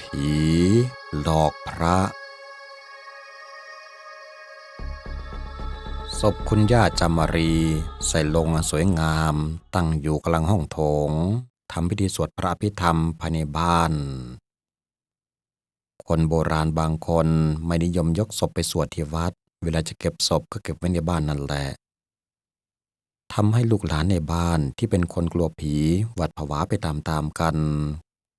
ผีหลอกพระ ศพคุณย่าจามารีใส่ลงสวยงาม ตั้งอยู่กลางห้องโถงทำพิธีสวดพระอภิธรรมภายในบ้าน คนโบราณบางคนไม่นิยมยกศพไปสวดที่วัด เวลาจะเก็บศพก็เก็บไว้ในบ้านนั่นแหละทำให้ลูกหลานในบ้านที่เป็นคนกลัวผีหวัดผวาไปตามๆกัน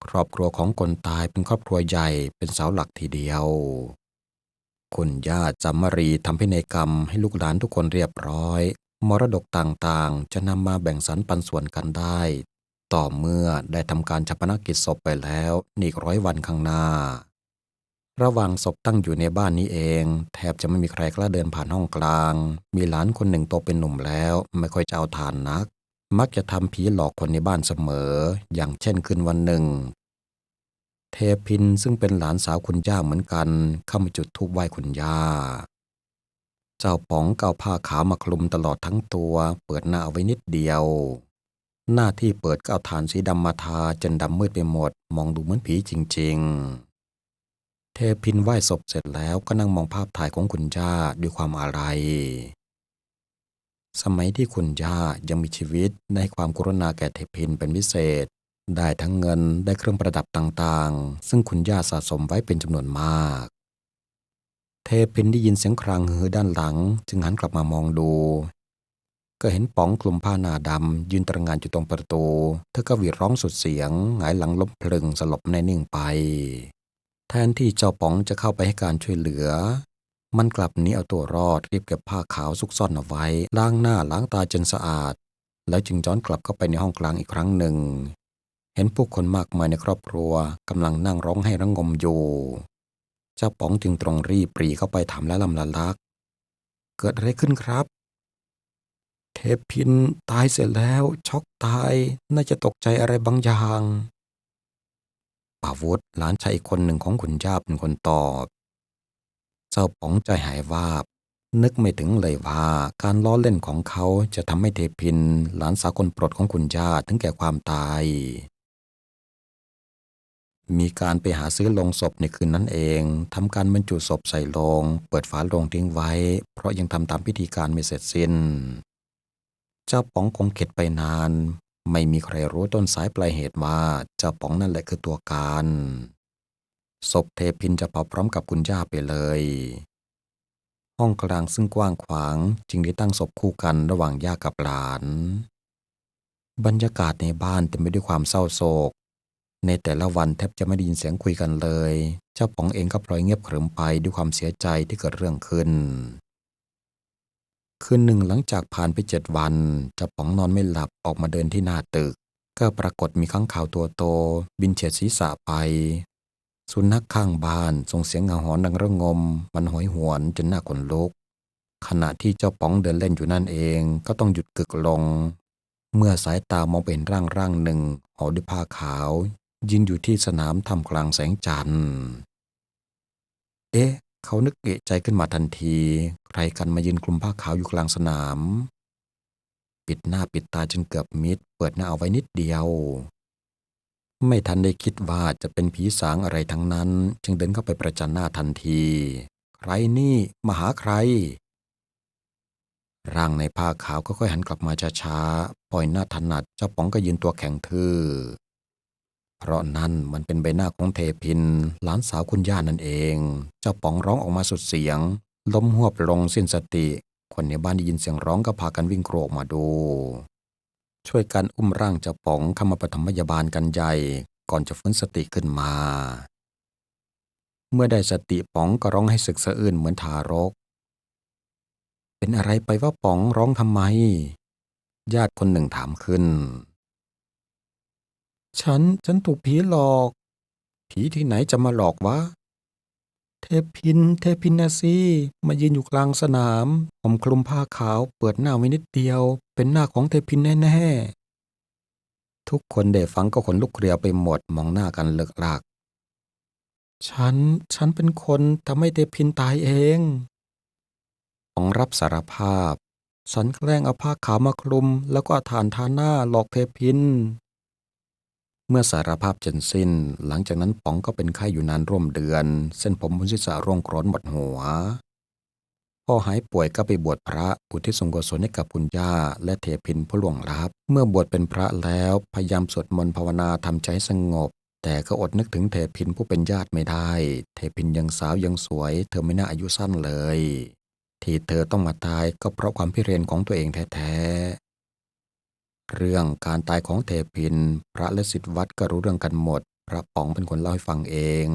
ครอบครัวของคนตายเป็นครอบครัวใหญ่เป็นเสาหลักทีเดียว คุณย่าจำมรีทำพินัยกรรมให้ลูกหลานทุกคนเรียบร้อย มรดกต่างๆ จะนำมาแบ่งสรรปันส่วนกันได้ ต่อเมื่อได้ทำการชาปนกิจศพไปแล้วอีกร้อยวันข้างหน้า ระหว่างศพตั้งอยู่ในบ้านนี้เอง แทบจะไม่มีใครกล้าเดินผ่านห้องกลาง มีหลานคนหนึ่งโตเป็นหนุ่มแล้วไม่ค่อยจะเอาทานนัก มักจะทำผีหลอกคนในบ้านเสมอ อย่างเช่นคืนวันหนึ่ง เทพินซึ่งเป็นหลานสาวคุณย่าเหมือนกันเข้ามาจุดธูปไหว้คุณย่า เจ้าป๋องเกาผ้าขาวมาคลุมตลอดทั้งตัว เปิดหน้าเอาไว้นิดเดียว หน้าที่เปิดก็เอาฐานสีดำมาทาจนดำมืดไปหมด มองดูเหมือนผีจริง ๆ เทพินไหว้ศพเสร็จแล้วก็นั่งมองภาพถ่ายของคุณย่าด้วยความอาลัย สมัยที่คุณย่ายังมีชีวิตในความกรุณาแก่เทพินเป็นพิเศษ ได้ทั้งเงินได้เครื่องประดับต่างๆ ซึ่งคุณย่าสะสมไว้เป็นจำนวนมาก เทพินได้ยินเสียงครางฮือด้านหลัง จึงหันกลับมามองดู ก็เห็นป๋องคลุมผ้าหนาดำยืนตระงานอยู่ตรงประตู เธอก็หวีดร้องสุดเสียง หงายหลังล้มพลึงสลบแน่นิ่งไป แทนที่เจ้าป๋องจะเข้าไปให้การช่วยเหลือ มันกลับหนีเอาตัวรอดรีบเก็บผ้าขาวซุกซ่อนเอาไว้ ล้างหน้าล้างตาจนสะอาด แล้วจึงย้อนกลับเข้าไปในห้องกลางอีกครั้งหนึ่ง เห็นผู้คนมากมายในครอบครัวกำลังนั่งร้องไห้ระงมอยู่ เจ้าป๋องจึงตรงรีบปรีเข้าไปถามและลำละลัก เกิดอะไรขึ้นครับ เทพพินตายเสร็จแล้ว ช็อกตายน่าจะตกใจอะไรบางอย่างป่าวุฒหลานชายอีกคนหนึ่งของคุณย่าเป็นคนตอบ เจ้าป๋องใจหายวาบ นึกไม่ถึงเลยว่าการล้อเล่นของเขาจะทำให้เทพิน หลานสาวคนโปรดของคุณย่าถึงแก่ความตาย มีการไปหาซื้อลงศพในคืนนั้นเองทำการบรรจุศพใส่ลง เปิดฝาลงทิ้งไว้ เพราะยังทำตามพิธีการไม่เสร็จสิ้น เจ้าป๋องคงเข็ดไปนาน ไม่มีใครรู้ต้นสายปลายเหตุว่าเจ้าป๋องนั่นแหละคือตัวการ ศพเทพินจะเผาพร้อมกับคุณย่าไปเลย ห้องกลางซึ่งกว้างขวางจึงได้ตั้งศพคู่กันระหว่างย่ากับหลาน บรรยากาศในบ้านเต็มไปด้วยความเศร้าโศก ในแต่ละวันแทบจะไม่ได้ยินเสียงคุยกันเลย เจ้าป๋องเองก็ปล่อยเงียบขรึมไปด้วยความเสียใจที่เกิดเรื่องขึ้น คืนหนึ่งหลังจากผ่านไปเจ็ดวันเจ้าป๋องนอนไม่หลับออกมาเดินที่หน้าตึกก็ปรากฏมีข้างข่าวตัวโต บินเฉียดศีรษะไป สุนัขข้างบ้านส่งเสียงเงาหอนดังระงม มันหอยหวนจนหน้าขนลุก ขณะที่เจ้าป๋องเดินเล่นอยู่นั่นเองก็ต้องหยุดกึกลง เมื่อสายตามองไปเห็นร่างร่างหนึ่งห่อด้วยผ้าขาว ยืนอยู่ที่สนามทำกลางแสงจันทร์ เอ๊ะ เขานึกเอะใจขึ้นมาทันที ใครกันมายืนคลุมผ้าขาวอยู่กลางสนาม ปิดหน้าปิดตาจนเกือบมิด เปิดหน้าเอาไว้นิดเดียว ไม่ทันได้คิดว่าจะเป็นผีสางอะไรทั้งนั้น จึงเดินเข้าไปประจันหน้าทันที ใครนี่มาหาใคร ร่างในผ้าขาวก็ค่อยหันกลับมาช้าๆปล่อยหน้าถนัดเจ้าป๋องก็ยืนตัวแข็งทื่อ เพราะนั่นมันเป็นใบหน้าของเทพิน หลานสาวคุณย่านั่นเอง เจ้าป๋องร้องออกมาสุดเสียง ล้มหัวลงสิ้นสติ คนในบ้านได้ยินเสียงร้องก็พากันวิ่งโกรกมาดู ช่วยกันอุ้มร่างเจ้าป๋องเข้ามาปฐมพยาบาลกันใหญ่ก่อนจะฟื้นสติขึ้นมา เมื่อได้สติป๋องก็ร้องให้สึกสะอื้นเหมือนทารก เป็นอะไรไปว่าป๋องร้องทำไม ญาติคนหนึ่งถามขึ้น ฉัน ฉันถูกผีหลอก ผีที่ไหนจะมาหลอกวะ เทพิน เทพินนะสิมายืนอยู่กลางสนามผมคลุมผ้าขาวเปิดหน้าไว้นิดเดียว เป็นหน้าของเทพินแน่ๆ ทุกคนได้ฟังก็ขนลุกเกลียวไปหมดมองหน้ากันเลิกลาก ฉัน ฉันเป็นคนทำให้เทพินตายเองของรับสารภาพ ฉันแกล้งเอาผ้าขาวมาคลุม แล้วก็เอาถ่านทาหน้าหลอกเทพิน เมื่อสารภาพจนสิ้น หลังจากนั้นป๋องก็เป็นไข้อยู่นานร่วมเดือน เส้นผมบนศีรษะร่วงกรนหมดหัว พอหายป่วยก็ไปบวชพระอุทิศส่วนกุศลให้กับคุณย่าและเทพินผู้หลวงลับ เมื่อบวชเป็นพระแล้วพยายามสวดมนต์ภาวนาทำใจสงบ แต่ก็อดนึกถึงเทพินผู้เป็นญาติไม่ได้ เทพินยังสาวยังสวย เธอไม่น่าอายุสั้นเลย ที่เธอต้องมาตายก็เพราะความพิเรนของตัวเองแท้ เรื่องการตายของเทพิน พระและศิษย์วัดก็รู้เรื่องกันหมด พระป๋องเป็นคนเล่าให้ฟังเอง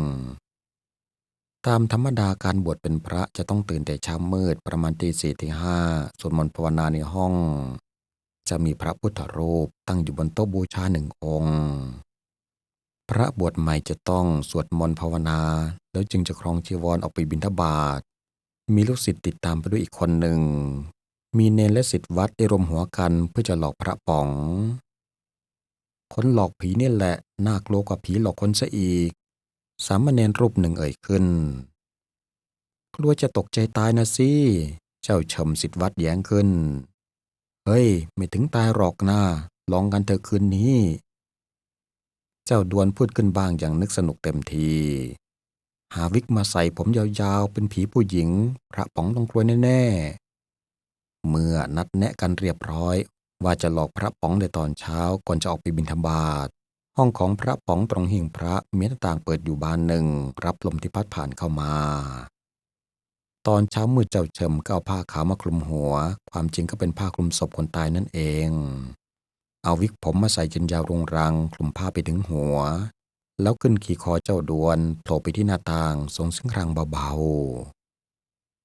ตามธรรมดาการบวชเป็นพระจะต้องตื่นแต่เช้ามืดประมาณตีสี่ตีห้าสวดมนต์ภาวนาในห้อง จะมีพระพุทธรูปตั้งอยู่บนโต๊ะบูชาหนึ่งองค์ พระบวชใหม่จะต้องสวดมนต์ภาวนา แล้วจึงจะครองจีวรออกไปบิณฑบาตมีลูกศิษย์ติดตามไปด้วยอีกคนหนึ่ง มีเนรและศิษย์วัดได้รวมหัวกันเพื่อจะหลอกพระป๋อง คนหลอกผีนี่แหละน่ากลัวกว่าผีหลอกคนซะอีก สามเณรรูปหนึ่งเอ่ยขึ้น กลัวจะตกใจตายนะสิ เจ้าเฉมศิษย์วัดแย้งขึ้น เฮ้ย ไม่ถึงตายหรอกนะลองกันเถอะคืนนี้ เจ้าดวนพูดขึ้นบ้างอย่างนึกสนุกเต็มทีหาวิกมาใส่ผมยาวๆ เป็นผีผู้หญิง พระป๋องต้องกลัวแน่ เมื่อนัดแนะกันเรียบร้อย ว่าจะหลอกพระป๋องในตอนเช้าก่อนจะออกไปบิณฑบาตห้องของพระป๋องตรงหิ้งพระมีหน้าต่างเปิดอยู่บานหนึ่ง รับลมที่พัดผ่านเข้ามา ตอนเช้ามืดเจ้าเฉิมก็เอาผ้าขาวมาคลุมหัว ความจริงก็เป็นผ้าคลุมศพคนตายนั่นเอง เอาวิกผมมาใส่จนยาวรงรัง คลุมผ้าไปถึงหัว แล้วขึ้นขี่คอเจ้าดวนโผล่ไปที่หน้าต่างทรงเสียงครางเบา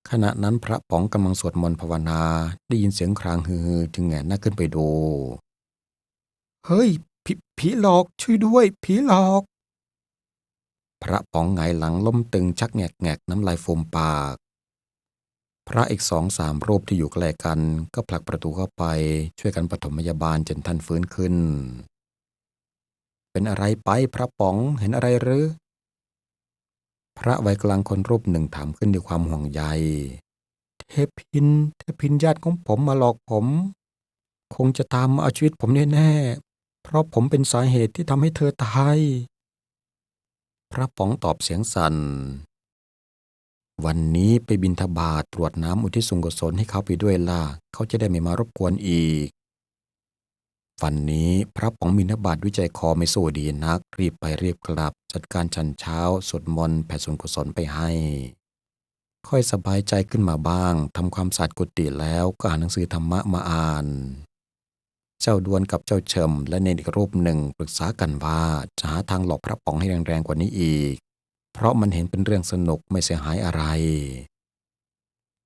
ขณะนั้นพระป๋องกำลังสวดมนต์ภาวนา ได้ยินเสียงครางฮือๆจึงแงนหน้าขึ้นไปดู เฮ้ยผผีหลอกช่วยด้วย ผีหลอก พระป๋องไงายหลังล้มตึงชักแงกแงกน้ำลายฟูมปาก พระอีกสองสามรูปที่อยู่ใกล้กัน ก็ผลักประตูเข้าไปช่วยกันปฐมพยาบาลจนท่านฟื้นขึ้น เป็นอะไรไปพระป๋องเห็นอะไรหรือ พระวัยกลางคนรูปหนึ่งถามขึ้นด้วยความห่วงใย เทพิน เทพินญาติของผมมาหลอกผม คงจะตามมาเอาชีวิตผมแน่ๆ เพราะผมเป็นสาเหตุที่ทำให้เธอตาย พระป๋องตอบเสียงสัน่น วันนี้ไปบินทบาทตรวจน้ำอุทิศส่วนกุศลให้เขาไปด้วยล่ะ เขาจะได้ไม่มารบกวนอีก วันนี้พระป๋องบินทบาทวิจัยคอไม่สู้ดีนัก รีบไปรีบกลับ จัดการชันเช้าสวดมนต์แผ่ส่วนกุศลไปให้ ค่อยสบายใจขึ้นมาบ้างทำความสะอาดกุฏิแล้วก็อ่านหนังสือธรรมะมาอ่าน เจ้าดวนกับเจ้าเฉิมและเนรอีกรูปหนึ่งปรึกษากันว่าจะหาทางหลอกพระป๋องให้แรงๆกว่านี้อีก เพราะมันเห็นเป็นเรื่องสนุกไม่เสียหายอะไร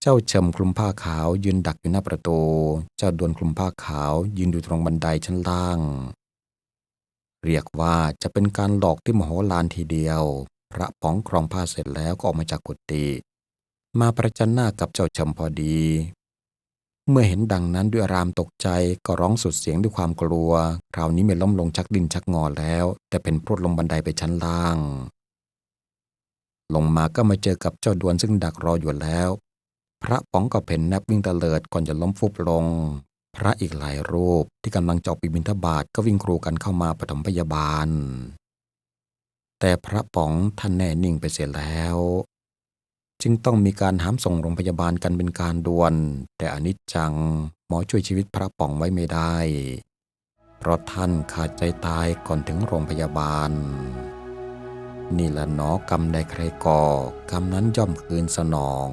เจ้าเฉิมคลุมผ้าขาวยืนดักอยู่หน้าประตู เจ้าดวนคลุมผ้าขาวยืนอยู่ตรงบันไดชั้นล่าง เรียกว่าจะเป็นการหลอกที่มโหฬารทีเดียว พระป๋องครองผ้าเสร็จแล้วก็ออกมาจากกุฏิมาประจันหน้ากับเจ้าเฉิมพอดี เมื่อเห็นดังนั้นด้วยอารามตกใจก็ร้องสุดเสียงด้วยความกลัว คราวนี้ไม่ล้มลงชักดินชักงอแล้ว แต่เป็นพรวดลงบันไดไปชั้นล่าง ลงมาก็มาเจอกับเจ้าดวนซึ่งดักรออยู่แล้ว พระป๋องก็เพ่นแนบวิ่งตะเลิดก่อนจะล้มฟุบลง พระอีกหลายรูปที่กำลังจะออกไปบิณฑบาตก็วิ่งครูกันเข้ามาปฐมพยาบาล แต่พระป๋องท่านแน่นิ่งไปเสียแล้ว จึงต้องมีการหามส่งโรงพยาบาลกันเป็นการด่วน แต่อนิจจังหมอช่วยชีวิตพระป๋องไว้ไม่ได้ เพราะท่านขาดใจตายก่อนถึงโรงพยาบาล นี่ละเนอกรรมใดใครก่อกรรมนั้นย่อมคืนสนอง